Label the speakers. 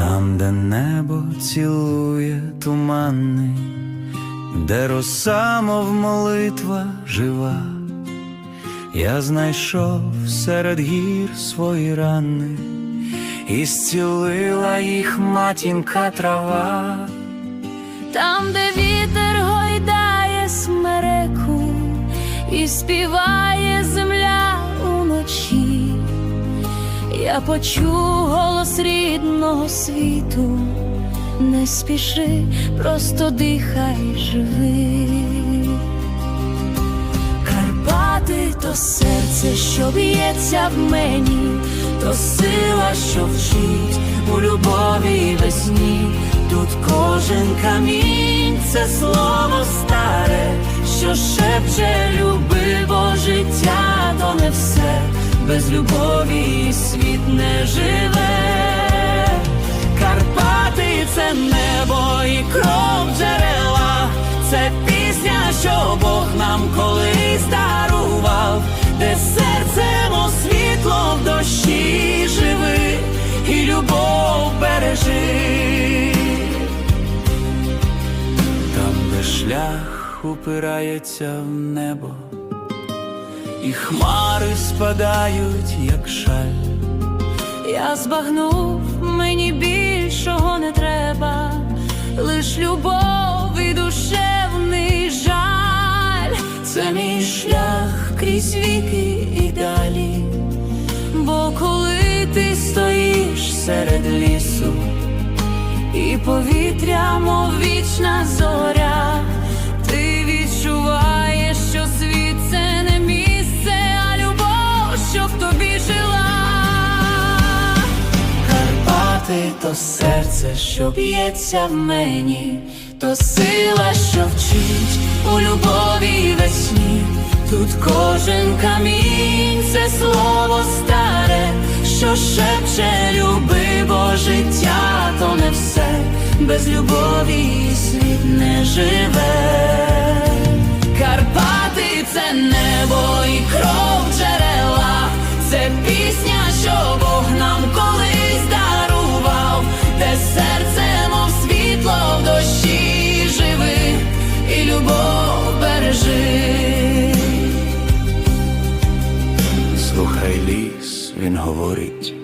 Speaker 1: Там, де небо цілує туманний, де роса, мов молитва жива, я знайшов серед гір свої рани, і зцілила їх матінка трава.
Speaker 2: Там, де вітер гойдає смереку і співає почув голос рідного світу, не спіши, просто дихай, живи. Карпати то серце, що б'ється в мені, то сила, що вчить у любові весні. Тут кожен камінь це слово старе, що шепче люби, бо життя то не все, без любові світ не живе. Карпати це небо і кров джерела, це пісня, що Бог нам колись дарував, де серцем у світло в дощі живи і любов бережи.
Speaker 1: Там, де шлях упирається в небо, і хмари спадають, як шаль.
Speaker 2: Я збагнув, мені більшого не треба, лиш любов і душевний жаль. Це мій шлях крізь віки і далі. Бо коли ти стоїш серед лісу, і повітря, мов вічна зоря, то серце, що б'ється в мені, то сила, що вчить у любові весні. Тут кожен камінь це слово старе, що шепче люби, бо життя то не все, без любові світ не живе.
Speaker 1: Він говорить,